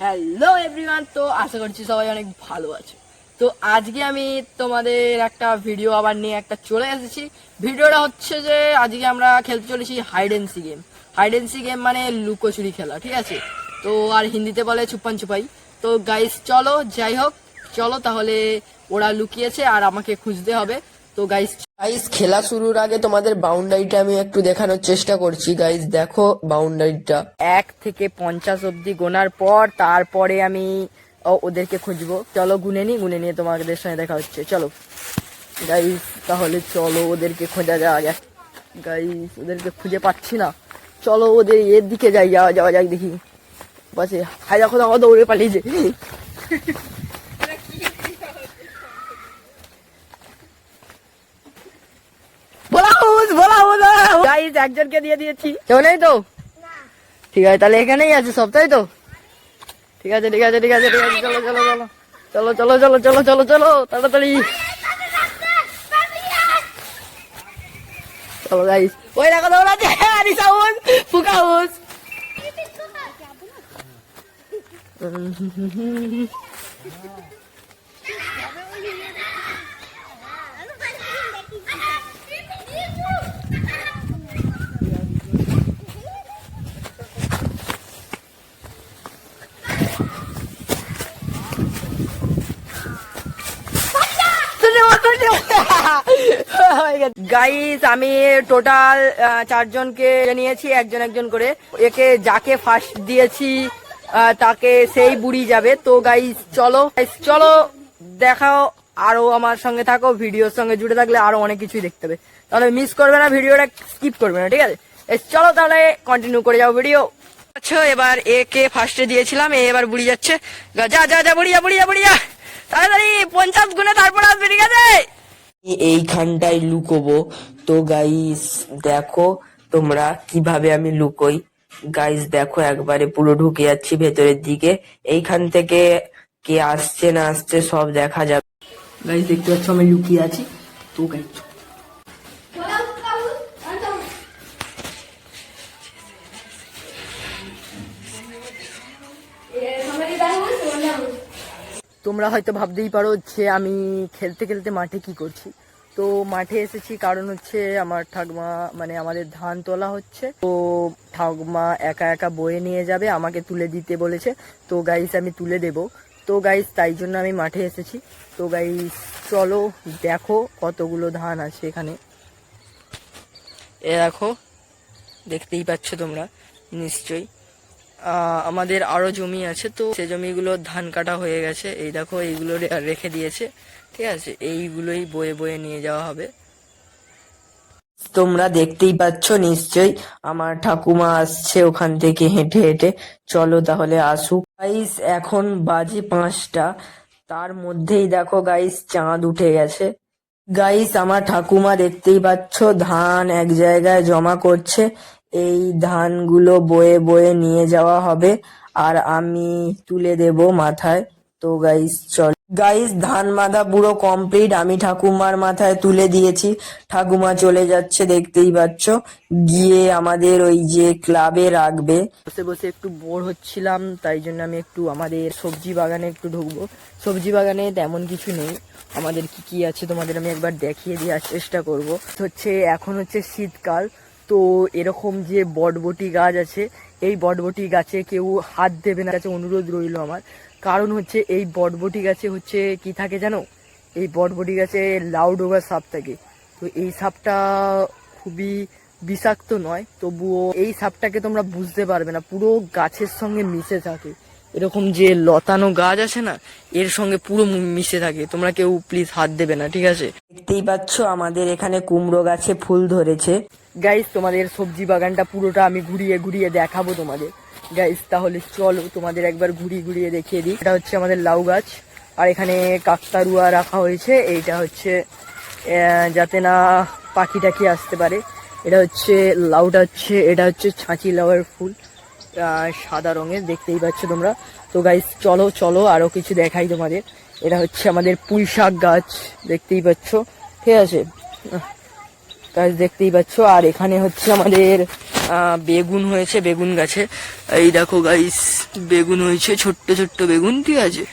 Hello everyone তো আশা করছি সবাই অনেক ভালো আছে। তো আজকে আমি তোমাদের একটা ভিডিও আবার নিয়ে একটা চলে এসেছি। ভিডিওটা হচ্ছে যে, আজকে আমরা খেলতে চলেছি হাইডেন্সি গেম হাইডেন্সি গেম মানে লুকোচুরি খেলা, ঠিক আছে? তো আর হিন্দিতে বলে ছুপান ছুপাই তো গাইস চলো, যাই হোক, চলো তাহলে ওরা লুকিয়েছে আর আমাকে খুঁজতে হবে। তো গাইস গাইস খেলা শুরুর আগে তোমাদের বাউন্ডারিটা আমি একটু দেখানোর চেষ্টা করছি। গাইস দেখো বাউন্ডারিটা এক থেকে পঞ্চাশ অবধি গোনার পর তারপরে আমি ওদেরকে খুঁজবো। চলো গুনে নি, গুনে নিয়ে তোমাদের সঙ্গে দেখা হচ্ছে। চলো। গাইস তাহলে চলো ওদেরকে খোঁজা যাওয়া যাক। গাইস ওদেরকে খুঁজে পাচ্ছি না। চলো ওদের এর দিকে যাই, যাওয়া যাওয়া যাক দেখি। বাসে হাই দেখো দেখো দৌড়ে পালিয়েছে বলা হুস বলা হুস গাইস একজনকে দিয়ে দিয়েছি। কেউ নেই তো? ঠিক আছে তাহলে এখানেই আছে সব তাই তো? ঠিক আছে ঠিক আছে ঠিক আছে ঠিক আছে চলো চলো চলো চলো চলো চলো চলো চলো চলো তাড়াতাড়ি। চলো গাইস ওই দেখো দৌড়াচ্ছে আরিসা হুস ফুকা হুস গাইস আমি টোটাল চারজনকে নিয়েছি, একজন একজন করে। একে যাকে ফার্স্ট দিয়েছি তাকে সেই বুড়ি যাবে। তো গাইস চলো চলো, দেখাও, আরও আমার সঙ্গে থাকো ভিডিওর সঙ্গে জুড়ে থাকলে আরও অনেক কিছুই দেখতে হবে। তাহলে মিস করবে না ভিডিওটা স্কিপ করবে না, ঠিক আছে? চলো তাহলে কন্টিনিউ করে যাও ভিডিও আচ্ছা এবার একে ফার্স্টে দিয়েছিলাম, এ এবার বুড়ি যাচ্ছে। যা যা যা, বুড়িয়া বুড়িয়া বুড়িয়া। তাড়াতাড়ি, পঞ্চাশ গুণে তারপর আসবে, ঠিক আছে? এইখানটায় লুকোবো। তো গাইস দেখো তোমরা কীভাবে আমি লুকোই। গাইস দেখো একবারে পুরো ঢুকে যাচ্ছি ভেতরের দিকে। এইখান থেকে কে আসছে না আসছে সব দেখা যাবে। গাইস দেখতে পাচ্ছ আমি লুকিয়ে আছি। তো গাইস তোমরা হয়তো ভাবতেই পারো যে আমি খেলতে খেলতে মাঠে কি করছি। তো মাঠে এসেছি, কারণ হচ্ছে আমার ঠাকুমা মানে আমাদের ধান তোলা হচ্ছে। তো ঠাকমা একা একা বয়ে নিয়ে যাবে, আমাকে তুলে দিতে বলেছে। তো গাইস আমি তুলে দেব। তো গাইস তাই জন্য আমি মাঠে এসেছি। তো গাইস চলো দেখো কতগুলো ধান আছে এখানে। এ দেখো, দেখতেই পাচ্ছ তোমরা, নিশ্চয়ই। আমাদের আরও জমি আছে, তো সে জমিগুলো ধান কাটা হয়ে গেছে। এই দেখো, এইগুলো রেখে দিয়েছে। ঠিক আছে? এইগুলোই বয়ে বয়ে নিয়ে যাওয়া হবে। তোমরা দেখতেই পাচ্ছ নিশ্চয়ই, আমার ঠাকুমা আসছে ওখান থেকে হেঁটে হেঁটে। চলো তাহলে আসুক। গাইস এখন বাজে পাঁচটা। তার মধ্যেই দেখো গাইস চাঁদ উঠে গেছে। গাইস আমার ঠাকুমা দেখতেই পাচ্ছ, ধান এক জায়গায় জমা করছে। এই ধানগুলো বয়ে বয়ে নিয়ে যাওয়া হবে, আর আমি তুলে দেব মাথায়। তো গাইস চল। গাইস ধান মাথা পুরো কমপ্লিট আমি ঠাকুমার মাথায় তুলে দিয়েছি। ঠাকুমা চলে যাচ্ছে, দেখতেই পাচ্ছ। গিয়ে আমাদের ওই যে ক্লাবে রাখবে। বসে বসে একটু বোর হচ্ছিলাম, তাই জন্য আমি একটু আমাদের সবজি বাগানে একটু ঢুকবো। সবজি বাগানে তেমন কিছু নেই। আমাদের কি কি আছে তোমাদের আমি একবার দেখিয়ে দেওয়ার চেষ্টা করব। হচ্ছে, এখন হচ্ছে শীতকাল। তো এরকম যে বটবটি গাছ আছে, এই বটবটি গাছে কেউ হাত দেবে না কাছে অনুরোধ রইল আমার। কারণ হচ্ছে এই বটবটি গাছে হচ্ছে কি থাকে জানো? এই বটবটি গাছে লাউডোগা সাপ থাকে। তো এই সাপটা খুবই বিষাক্ত নয়, তবুও এই সাপটাকে তোমরা বুঝতে পারবে না, পুরো গাছের সঙ্গে মিশে থাকে। এরকম যে লতানো গাছ আছে না এর সঙ্গে পুরো মিশে থাকে। তোমরা কেউ প্লিজ হাত দেবে না ঠিক আছে? দেখতেই পাচ্ছ আমাদের এখানে কুমড়ো গাছে ফুল ধরেছে। গাইস তোমাদের সবজি বাগানটা পুরোটা আমি ঘুরিয়ে ঘুরিয়ে দেখাবো তোমাদের। গাইস তাহলে চলো তোমাদের একবার ঘুরিয়ে ঘুরিয়ে দেখিয়ে দিই। এটা হচ্ছে আমাদের লাউ গাছ। আর এখানে কাকতারুয়া রাখা হয়েছে। এইটা হচ্ছে যাতে না পাখি টাকি আসতে পারে। এটা হচ্ছে লাউটা হচ্ছে এটা হচ্ছে ছাঁচি লাউয়ের ফুল। সাদা রঙের, দেখতেই পাচ্ছ তোমরা। তো গাইস চলো চলো, আরও কিছু দেখাই তোমাদের। এটা হচ্ছে আমাদের পুঁই শাক গাছ, দেখতেই পাচ্ছ। ঠিক আছে? গাছ দেখতেই পাচ্ছ। আর এখানে হচ্ছে আমাদের বেগুন হয়েছে, বেগুন গাছে। এই দেখো গাইস বেগুন হয়েছে, ছোট্ট ছোট্ট বেগুন, ঠিক আছে?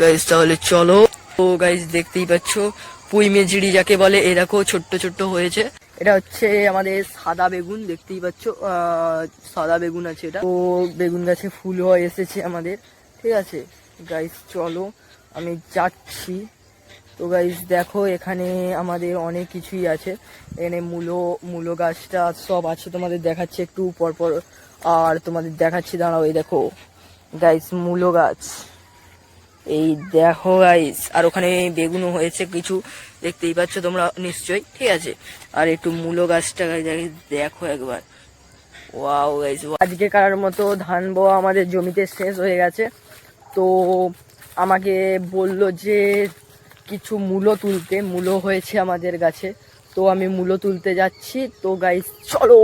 গাইস তাহলে চলো। ও গাইস দেখতেই পাচ্ছ। পুঁই মেজড়ি যাকে বলে, এ দেখো, ছোট্ট ছোট্ট হয়েছে। এটা হচ্ছে আমাদের সাদা বেগুন, দেখতেই পাচ্ছ সাদা বেগুন আছে এটা। তো বেগুন গাছে ফুল হয়ে এসেছে আমাদের, ঠিক আছে? গাইস চলো, আমি যাচ্ছি। তো গাইস দেখো, এখানে আমাদের অনেক কিছুই আছে। এখানে মূলো মূলো গাছটা সব আছে, তোমাদের দেখাচ্ছি একটু পরপর আর তোমাদের দেখাচ্ছি, দাঁড়াও, এই দেখো। গাইস মূলো গাছ। এই দেখো গাইস আর ওখানে বেগুনও হয়েছে কিছু। দেখতেই পাচ্ছ তোমরা নিশ্চয়ই, ঠিক আছে? আর একটু মূলো গাছটা দেখো একবার। ওয়াও আজকে কারার মতো ধান বোয়া আমাদের জমিতে শেষ হয়ে গেছে। তো আমাকে বলল যে কিছু মূলো তুলতে, মূলো হয়েছে আমাদের গাছে। তো আমি মূলো তুলতে যাচ্ছি। তো গাইস চলো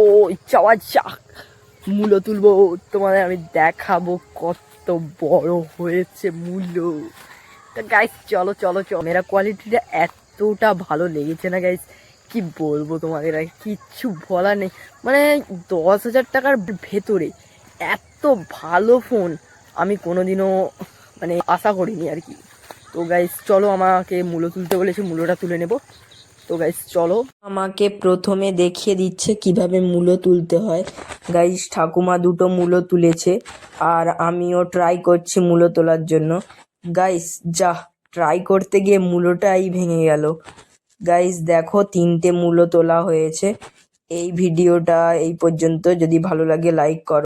যাওয়া যাক। মূলো তুলবো। তোমাদের আমি দেখাবো কত বড় হয়েছে মূলো। তা গাইস চলো চলো চলো। মেরা কোয়ালিটিটা এতটা ভালো লেগেছে না গাইস কি বলব তোমাদের আর কিচ্ছু বলার নেই। মানে দশ হাজার টাকার ভেতরে এত ভালো ফোন আমি কোনোদিনও মানে আশা করিনি আর কি। তো গাইস চলো আমাকে মূলো তুলতে বলেছে, মূলোটা তুলে নেব। তো গাইস চলো। আমাকে প্রথমে দেখিয়ে দিচ্ছে কীভাবে মূলো তুলতে হয়। গাইস ঠাকুমা দুটো মূলো তুলেছে, আর আমিও ট্রাই করছি মূলো তোলার জন্য। গাইস যা ট্রাই করতে গিয়ে মূলোটাই ভেঙে গেল। গাইস দেখো তিনটে মূলো তোলা হয়েছে। এই ভিডিওটা এই পর্যন্ত। যদি ভালো লাগে লাইক করো।